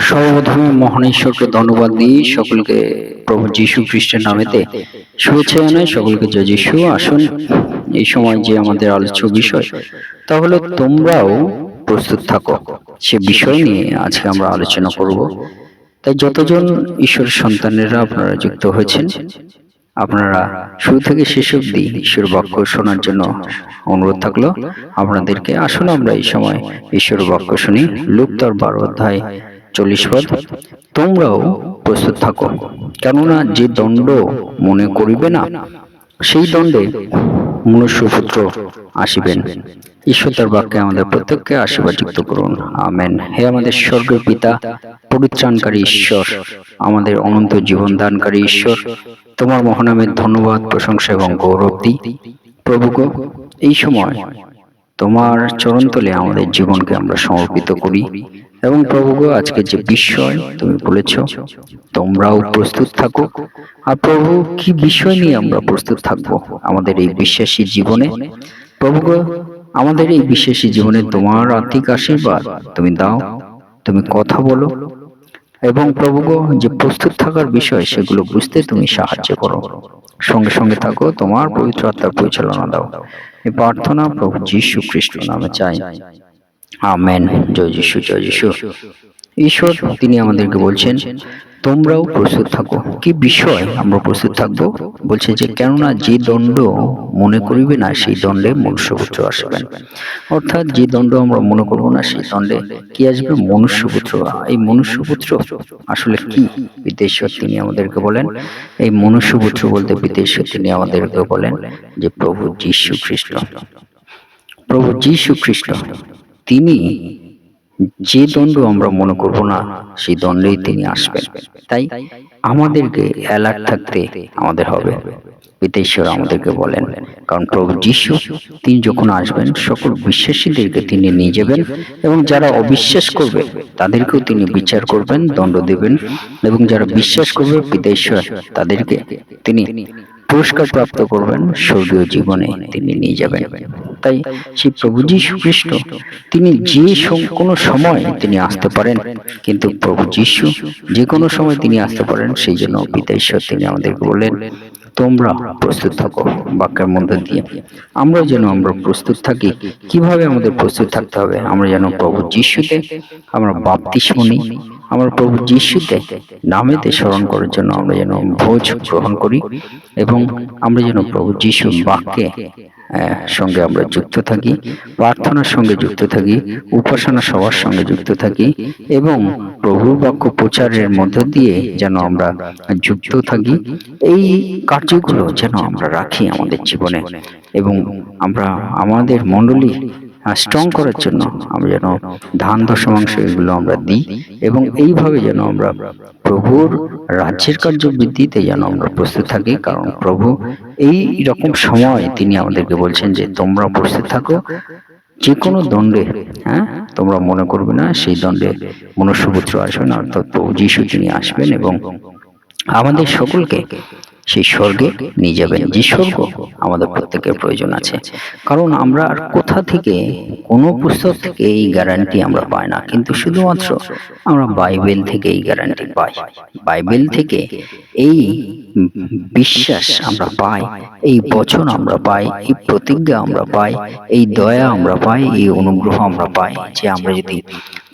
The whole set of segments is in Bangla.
সর্বপ্রথমে মহান ঈশ্বরকে ধন্যবাদ দিই সকলকে প্রভু যীশু খ্রিস্টের নামেতে শুভেচ্ছা জানাই, সকলকে জয় যীশু। আসুন, এই সময় যে আমাদের আলোচ্য বিষয় তা হলো তোমরাও প্রস্তুত থাকো। সে বিষয় নিয়ে আজকে আমরা আলোচনা করব। তাই যতজন ঈশ্বরের সন্তানেরা আপনারা যুক্ত হয়েছেন, আপনারা শুরু থেকে শেষ অবধি ঈশ্বর বাক্য শোনার জন্য অনুরোধ থাকল। আপনাদেরকে আসুন আমরা এই সময় ঈশ্বর বাক্য শুনি, লুক তার বারো অধ্যায় চল্লিশ পদ। তোমরাও প্রস্তুত থাকো কেননা যে দণ্ড মনে করিবে না সেই দণ্ডে মনুষ্যপুত্র আসিবেন। ঈশ্বর তার বাক্যে আমাদের প্রত্যেককে আশীর্বাদ যুক্ত করুন। আমেন। হে আমাদের স্বর্গীয় পিতা পরিত্রাণকারী ঈশ্বর আমাদের অনন্ত জীবন দানকারী ঈশ্বর তোমার মহানামের ধন্যবাদ প্রশংসা এবং গৌরব দিই। প্রভু গো, এই সময় তোমার চরণতলে আমাদের জীবনকে আমরা সমর্পিত করি। এবং প্রভু গো, আজকে যে বিষয় তুমি বলেছ তোমরাও প্রস্তুত থাকো। আর প্রভু কি বিষয় নিয়ে আমরা প্রস্তুত থাকব আমাদের এই বিশ্বাসী জীবনে? প্রভু গো, আমাদের এই বিশ্বাসী জীবনে তোমার আর্থিক আশীর্বাদ তুমি দাও তুমি কথা বলো। এবং প্রভু গো, যে প্রস্তুত থাকার বিষয় সেগুলো বুঝতে তুমি সাহায্য করো। সঙ্গে সঙ্গে থাকো তোমার পবিত্র আত্মার পরিচালনা দাও। এই প্রার্থনা প্রভু যীশু খ্রিস্ট নামে চাই। আমেন। জয় যিশু জয় যিশু। ঈশ্বর, তিনি আমাদেরকে বলছেন, তোমরাও প্রস্তুত থাকো। কি বিষয় আমরা প্রস্তুত থাকব? বলছে যে, কেননা যে দণ্ড মনে করিবে না, সেই দণ্ডে মনুষ্যপুত্র আসবেন। অর্থাৎ যে দণ্ড আমরা মনে করব না, সেই দণ্ডে কি আসবে? মনুষ্যপুত্র। এই মনুষ্যপুত্র আসলে কি? বিদেশ্বর তিনি আমাদেরকে বলেন, এই মনুষ্যপুত্র বলতে বিদেশ্বর তিনি আমাদেরকে বলেন যে, প্রভু যীশু খ্রিস্ট। প্রভু যীশু খ্রিস্ট। তিনি যে দণ্ড আমরা মনে করব না, সেই দণ্ডেই তিনি আসবেন। তাই আমাদেরকে অ্যালার্ট থাকতে আমাদের হবে। পিতেশ্বর আমাদেরকে বলেন, কারণ প্রভু যীশু, তিনি যখন আসবেন, সকল বিশ্বাসীদেরকে তিনি নিয়ে যাবেন এবং যারা অবিশ্বাস করবে, তাদেরকেও তিনি বিচার করবেন, দণ্ড দেবেন এবং যারা বিশ্বাস করবে, পিতেশ্বর তাদেরকে তিনি পুরস্কার প্রাপ্ত করবেন স্বর্গীয় জীবনে তিনি নিয়ে যাবেন। তাই সেই প্রভু যীশু খ্রিস্ট তিনি যে কোনো সময় তিনি আসতে পারেন, কিন্তু প্রভু যীশু যে কোনো সময় তিনি আসতে পারেন, সেই জন্য পিতা ঈশ্বর তিনি আমাদেরকে বললেন, তোমরা প্রস্তুত থাকো বাক্যের মধ্যে দিয়ে। আমরা যেন আমরা প্রস্তুত থাকি। কীভাবে আমাদের প্রস্তুত থাকতে হবে? আমরা যেন প্রভু যিশুতে আমরা বাপতিস্ম নিই। আমরা প্রভু যিশুতে নামেতে স্মরণ করার জন্য আমরা যেন ভোজ গ্রহণ করি এবং আমরা যেন প্রভু যিশুর বাক্যে সঙ্গে আমরা যুক্ত থাকি, প্রার্থনার সঙ্গে যুক্ত থাকি উপাসনা সবার সঙ্গে যুক্ত থাকি এবং প্রভুর বাক্য প্রচারের মধ্য দিয়ে যেন আমরা যুক্ত থাকি। এই কার্যগুলো যেন আমরা রাখি আমাদের জীবনে এবং আমরা আমাদের মণ্ডলী স্ট্রং করার জন্য আমরা যেন ধান দশমাংশ এগুলো আমরা দিই এবং এইভাবে যেন আমরা প্রভুর রাজ্যের কার্য বৃদ্ধিতে যেন আমরা প্রস্তুত থাকি। কারণ প্রভু এই রকম সময় তিনি আমাদেরকে বলছেন যে তোমরা প্রস্তুত থাকো। যে কোনো দণ্ডে হ্যাঁ? তোমরা মনে করবে না সেই দণ্ডে মনুষ্যপুত্র আসবেন অর্থাৎ প্রভু যিশু তিনি আসবেন এবং আমাদের সকলকে সেই স্বর্গে নিয়ে যাবেন। যে স্বর্গ আমাদের প্রত্যেকের প্রয়োজন আছে। কারণ আমরা আর কোথা থেকে কোনো পুস্তক থেকে এই গ্যারান্টি আমরা পাই না। কিন্তু শুধুমাত্র আমরা বাইবেল থেকে এই গ্যারান্টি পাই। বাইবেল থেকে এই বিশ্বাস আমরা পাই, এই বচন আমরা পাই, এই প্রতিজ্ঞা আমরা পাই, এই দয়া আমরা পাই, এই অনুগ্রহ আমরা পাই যে আমরা যদি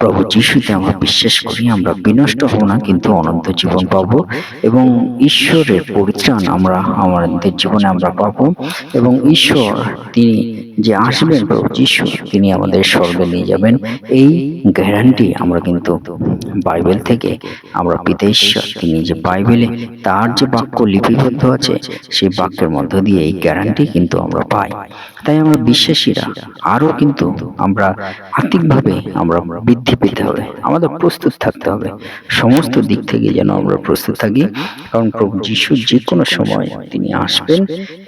প্রভু যিশুতে আমরা বিশ্বাস করি, আমরা বিনষ্ট হব না, কিন্তু অনন্ত জীবন পাবো এবং ঈশ্বরের পরিত্রাণ আমরা আমাদের জীবনে আমরা পাবো এবং ঈশ্বর, তিনি যে আসবেন প্রভু যিশু, তিনি আমাদের স্বর্গে নিয়ে যাবেন। এই গ্যারান্টি আমরা কিন্তু বাইবেল থেকে, আমরা পিতা ঈশ্বর, তিনি যে বাইবেলে তার যে বাক্য লিপিবদ্ধ আছে। সেই বাক্যের মধ্য দিয়ে এই গ্যারান্টি কিন্তু আমরা পাই। তাই আমরা বিশ্বাসীরা আরও কিন্তু আমরা আর্থিকভাবে আমরা বৃদ্ধি পেতে হবে, আমাদের প্রস্তুত থাকতে হবে। সমস্ত দিক থেকে যেন আমরা প্রস্তুত থাকি, কারণ প্রভু যিশু যে কোনো সময় তিনি আসবেন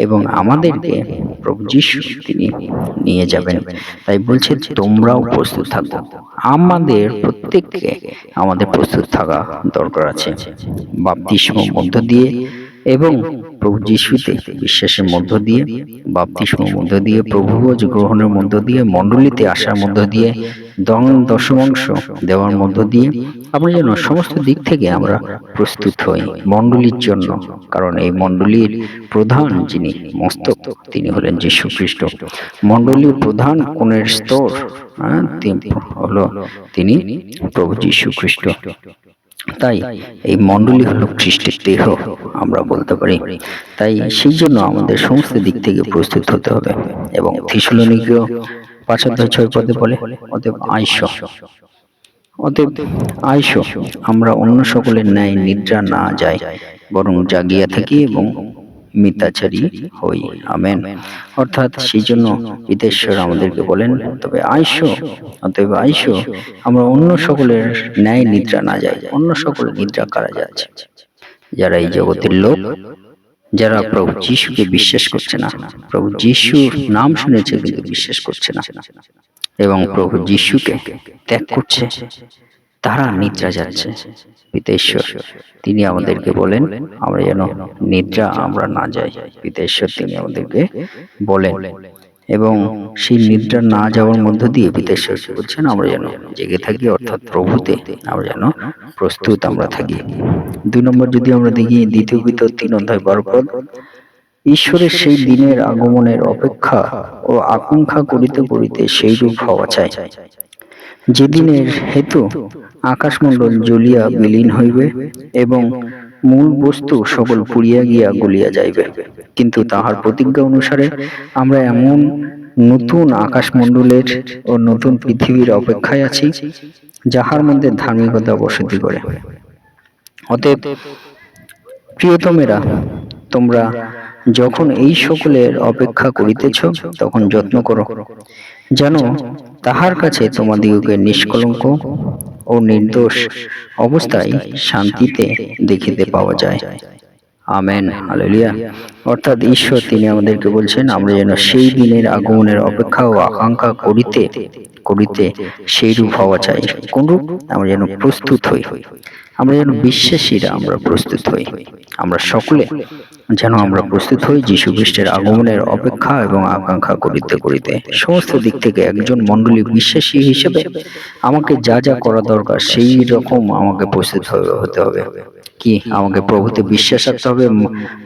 এবং আমাদেরকে প্রভু যিশু তিনি নিয়ে যাবেন। তাই বলছে, তোমরাও প্রস্তুত থাকো। আমাদের প্রত্যেককে আমাদের প্রস্তুত থাকা দরকার আছে। বাপতিস্ম মধ্য দিয়ে এবং প্রভু যিশুতে বিশ্বাসের মধ্য দিয়ে বাপতিস্মের মধ্য দিয়ে প্রভুভোজ গ্রহণের মধ্য দিয়ে মণ্ডলীতে আসার মধ্য দিয়ে দং দশমাংশ দেওয়ার মধ্য দিয়ে আমরা যেন সমস্ত দিক থেকে আমরা প্রস্তুত হই মণ্ডলীর জন্য। কারণ এই মণ্ডলীর প্রধান যিনি মস্তক তিনি হলেন যীশু খ্রিস্ট মণ্ডলীর প্রধান কোণের স্তর হ্যাঁ, হলো তিনি প্রভু যীশু খ্রিস্ট তাই এই মণ্ডলী হলো খ্রিস্টের দেহ, আমরা বলতে পারি। তাই সেই জন্য আমাদের সমস্ত দিক থেকে প্রস্তুত হতে হবে এবং থিসলনিকীয় পাঁচ অধ্যায় ছয় পদে বলে, অতএব আইস অতএব আইস আমরা অন্য সকলের ন্যায় নিদ্রা না যাই, বরং জাগিয়া থাকি এবং মিতাচারী হই। আমেন। অর্থাৎ সেই জন্য বিদেশ্বর আমাদেরকে বলেন তবে আইস অতএব আইস আমরা অন্য সকলের ন্যায় নিদ্রা না যাই অন্য সকল নিদ্রা কারা যাচ্ছে? যারা এই জগতের লোক যারা প্রভু যিশুকে বিশ্বাস করছে না প্রভু যিশুর নাম শুনেছে কিন্তু বিশ্বাস করছে না। এবং প্রভু যিশুকে ত্যাগ করছে। তারা নিদ্রা যাচ্ছে। পিতেশ্বর, তিনি আমাদেরকে বলেন, আমরা যেন নিদ্রা আমরা না যাই। পিতেশ্বর, তিনি আমাদেরকে বলেন, এবং সেই নিদ্রা না যাওয়ার মধ্য দিয়ে পিতেশ্বর বলছেন? আমরা যেন জেগে থাকি, অর্থাৎ প্রভুতে আমরা যেন প্রস্তুত আমরা থাকি। দুই নম্বর, যদি আমরা দেখি দ্বিতীয় ভিতর তিন অধ্যায় বারো পদ, ঈশ্বরের সেই দিনের আগমনের অপেক্ষা ও আকাঙ্ক্ষা করিতে করিতে সেই রূপ হওয়া চাই। যেদিনের হেতু আকাশমণ্ডল জ্বলিয়া বিলীন হইবে এবং মূল বস্তু সকল পুড়িয়া গিয়া গলিয়া যাইবে। কিন্তু তাহার প্রতিজ্ঞা অনুসারে আমরা এমন নতুন আকাশমণ্ডলের ও নতুন পৃথিবীর অপেক্ষায় আছি, যাহার মধ্যে ধার্মিকতা বসতি করে। অতএব, প্রিয়তমেরা, তোমরা যখন এই সকলের অপেক্ষা করিতেছ, তখন যত্ন করো। যেন তাহার কাছে তোমাদিগকে নিষ্কলঙ্ক ও নির্দোষ অবস্থায় শান্তিতে দেখিতে পাওয়া যায়। Amen, hallelujah. অর্থাৎ ঈশ্বর তিনি আমাদেরকে বলছেন, আমরা যেন সেই দিনের আগমনের অপেক্ষা ও আকাঙ্ক্ষা করিতে করিতে সেইরূপ হওয়া চাই। কোনরূপ? আমরা যেন প্রস্তুত হই। আমরা যেন বিশ্বাসীরা আমরা প্রস্তুত হই। আমরা সকলে যেন আমরা প্রস্তুত হই যীশু খ্রিস্টের আগমনের অপেক্ষা এবং আকাঙ্ক্ষা করিতে করিতে। সমস্ত দিক থেকে একজন মণ্ডলী বিশ্বাসী হিসেবে আমাকে যা যা করা দরকার সেই রকম আমাকে প্রস্তুত হতে হবে। কি? আমাকে প্রভুতে বিশ্বাস রাখতে হবে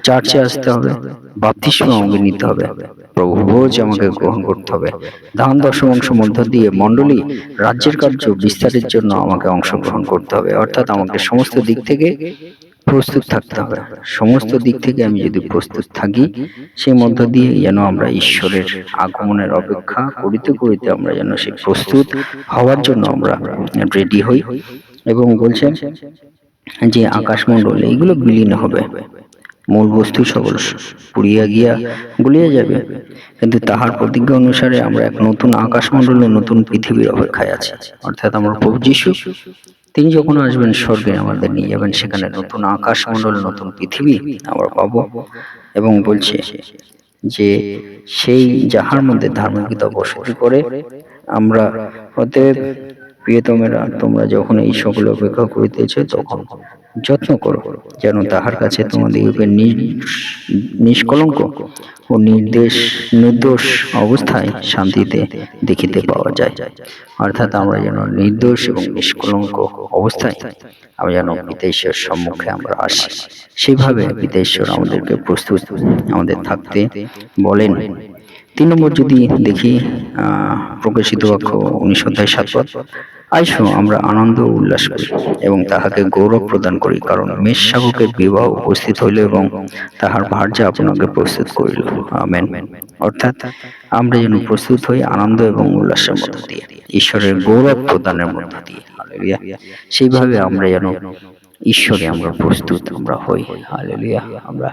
চার্চে আসতে হবে, বাপতিস্ম আমাকে নিতে হবে। প্রভু ভোজ আমাকে গ্রহণ করতে হবে। ধান দশম অংশ মধ্য দিয়ে মণ্ডলী রাজ্যের কার্য বিস্তারের জন্য আমাকে অংশগ্রহণ করতে হবে। অর্থাৎ আমাকে সমস্ত দিক থেকে প্রস্তুত থাকতে হবে। সমস্ত দিক থেকে আমি যদি প্রস্তুত থাকি, সেই মধ্য দিয়ে যেন আমরা ঈশ্বরের আগমনের অপেক্ষা করিতে করিতে আমরা যেন সেই প্রস্তুত হওয়ার জন্য আমরা রেডি হই এবং বলছেন যে আকাশমণ্ডল, এইগুলো বিলীন হবে। মূল বস্তু সকল পুড়িয়া গিয়া গুলিয়া যাবে। কিন্তু তাহার প্রতিজ্ঞা অনুসারে আমরা এক নতুন আকাশমণ্ডল নতুন পৃথিবীর অপেক্ষায় আছি। অর্থাৎ আমরা প্রভু যিশু। তিনি যখন আসবেন স্বর্গে আমাদের নিয়ে যাবেন, সেখানে নতুন আকাশমণ্ডল, নতুন পৃথিবী আমরা পাবো। এবং বলছে যে সেই যাহার মধ্যে ধার্মিকতা বসতি করে আমরা অতএব প্রিয়তমেরা তোমরা যখন এই সকল অপেক্ষা করিতেছ তখন যত্ন করো যেন তাহার কাছে তোমাদিগকে নিষ্কলঙ্ক ও নির্দেশ, নির্দোষ অবস্থায় শান্তিতে দেখিতে পাওয়া যায়। অর্থাৎ আমরা যেন নির্দোষ এবং নিষ্কলঙ্ক অবস্থায় আমরা যেন পিতেশ্বর সম্মুখে আমরা আসি। সেইভাবে পিতেশ্বর আমাদেরকে প্রস্তুত আমাদের থাকতে বলেন। তিন নম্বর যদি দেখি প্রকাশিত বাক্য, উনিশ অধ্যায় সাত আইসো, আমরা আনন্দ উল্লাস করি এবং তাহাকে গৌরব প্রদান করি, কারণ মেষ শাবকের বিবাহ উপস্থিত হইল এবং তাহার ভার্যা আপনাকে প্রস্তুত করিল। আমেন। অর্থাৎ আমরা যেন প্রস্তুত হই আনন্দ এবং উল্লাসের মধ্য দিয়ে, ঈশ্বরের গৌরব প্রদানের মধ্য দিয়ে। সেইভাবে আমরা যেন ঈশ্বরে আমরা প্রস্তুত আমরা হই। হালেলুয়া আমরা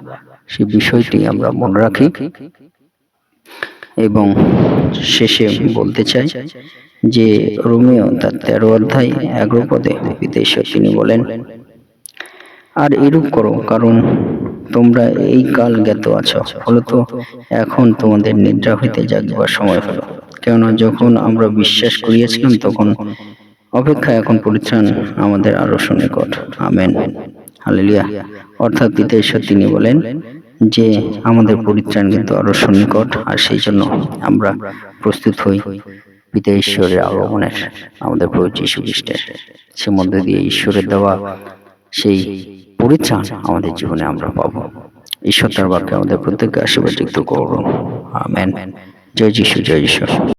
সেই বিষয়টি আমরা মনে রাখি। এবং শেষে বলতে চাই যে রোমিও তার তেরো অধ্যায় এগারো পদে বিদেশ্বর তিনি বলেন, আর এরূপ করো, কারণ তোমরা এই কাল জ্ঞাত আছো। ফলত এখন তোমাদের নিদ্রা হইতে জাগবার সময় হলো। কেননা যখন আমরা বিশ্বাস করিয়াছিলাম তখন অপেক্ষা এখন পরিত্রাণ আমাদের আরও সন্নিকট আমেন। হালেলুয়া। অর্থাৎ পিতা তিনি বলেন যে আমাদের পরিত্রাণ কিন্তু আরও সন্নিকট আর সেই জন্য আমরা প্রস্তুত হই পিতা ঈশ্বরের আগমনের আমাদের প্রভু যীশু খ্রিস্টের। সে মধ্যে দিয়ে ঈশ্বরের দেওয়া সেই পরিত্রাণ আমাদের জীবনে আমরা পাবো। ঈশ্বর তার বাক্যে আমাদের প্রত্যেককে আশীর্বাদ যুক্ত করুন। আমেন। জয় যীশু, জয় ঈশ্বর।